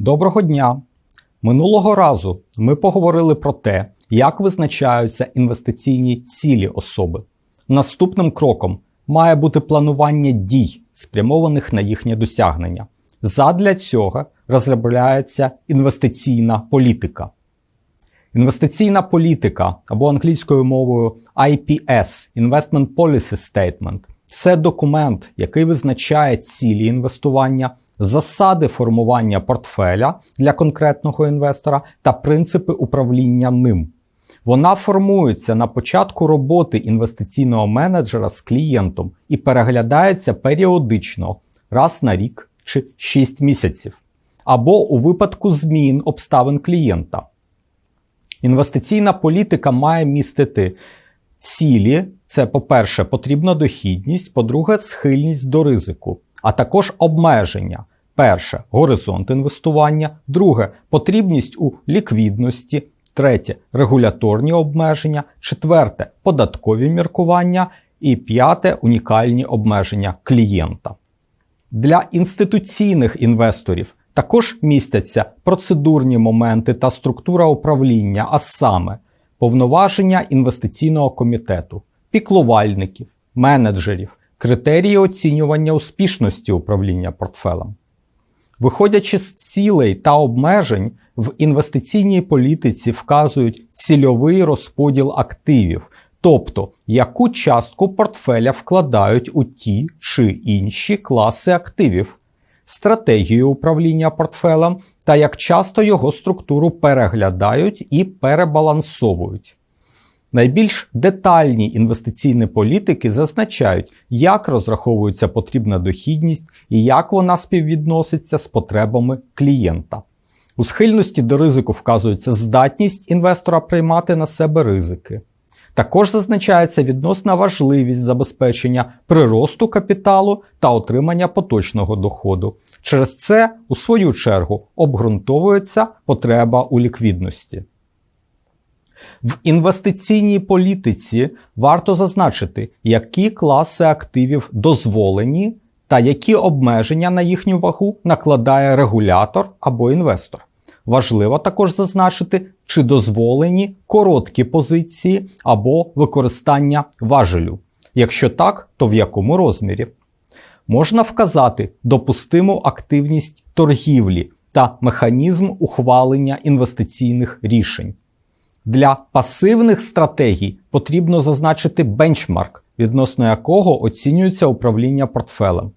Доброго дня! Минулого разу ми поговорили про те, як визначаються інвестиційні цілі особи. Наступним кроком має бути планування дій, спрямованих на їхнє досягнення. Задля цього розробляється інвестиційна політика. Інвестиційна політика або англійською мовою IPS Investment Policy Statement це документ, який визначає цілі інвестування, засади формування портфеля для конкретного інвестора та принципи управління ним. Вона формується на початку роботи інвестиційного менеджера з клієнтом і переглядається періодично раз на рік чи 6 місяців, або у випадку змін обставин клієнта. Інвестиційна політика має містити цілі, це, по-перше, потрібна дохідність, по-друге, схильність до ризику, а також обмеження. Перше горизонт інвестування, друге потрібність у ліквідності, третє регуляторні обмеження, четверте податкові міркування і п'яте унікальні обмеження клієнта. Для інституційних інвесторів також містяться процедурні моменти та структура управління, а саме повноваження інвестиційного комітету, піклувальників, менеджерів, критерії оцінювання успішності управління портфелем. Виходячи з цілей та обмежень, в інвестиційній політиці вказують цільовий розподіл активів, тобто яку частку портфеля вкладають у ті чи інші класи активів, стратегію управління портфелем та як часто його структуру переглядають і перебалансовують. Найбільш детальні інвестиційні політики зазначають, як розраховується потрібна дохідність і як вона співвідноситься з потребами клієнта. У схильності до ризику вказується здатність інвестора приймати на себе ризики. Також зазначається відносна важливість забезпечення приросту капіталу та отримання поточного доходу. Через це, у свою чергу, обґрунтовується потреба у ліквідності. В інвестиційній політиці варто зазначити, які класи активів дозволені та які обмеження на їхню вагу накладає регулятор або інвестор. Важливо також зазначити, чи дозволені короткі позиції або використання важелю. Якщо так, то в якому розмірі. Можна вказати допустиму активність торгівлі та механізм ухвалення інвестиційних рішень. Для пасивних стратегій потрібно зазначити бенчмарк, відносно якого оцінюється управління портфелем.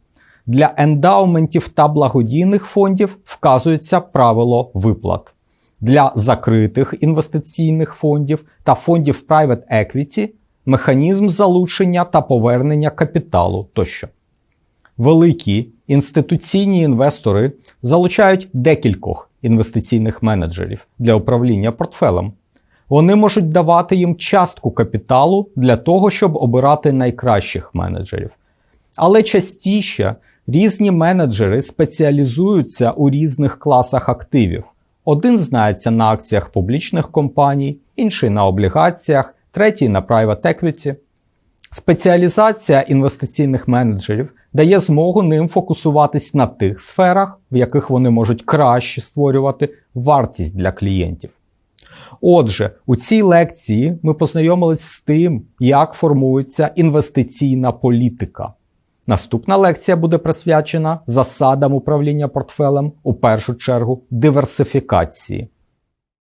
Для ендаументів та благодійних фондів вказується правило виплат. Для закритих інвестиційних фондів та фондів Private Equity механізм залучення та повернення капіталу тощо. Великі інституційні інвестори залучають декількох інвестиційних менеджерів для управління портфелем. Вони можуть давати їм частку капіталу для того, щоб обирати найкращих менеджерів. Але частіше різні менеджери спеціалізуються у різних класах активів. Один знається на акціях публічних компаній, інший на облігаціях, третій на private equity. Спеціалізація інвестиційних менеджерів дає змогу ним фокусуватись на тих сферах, в яких вони можуть краще створювати вартість для клієнтів. Отже, у цій лекції ми познайомились з тим, як формується інвестиційна політика. Наступна лекція буде присвячена засадам управління портфелем, у першу чергу диверсифікації.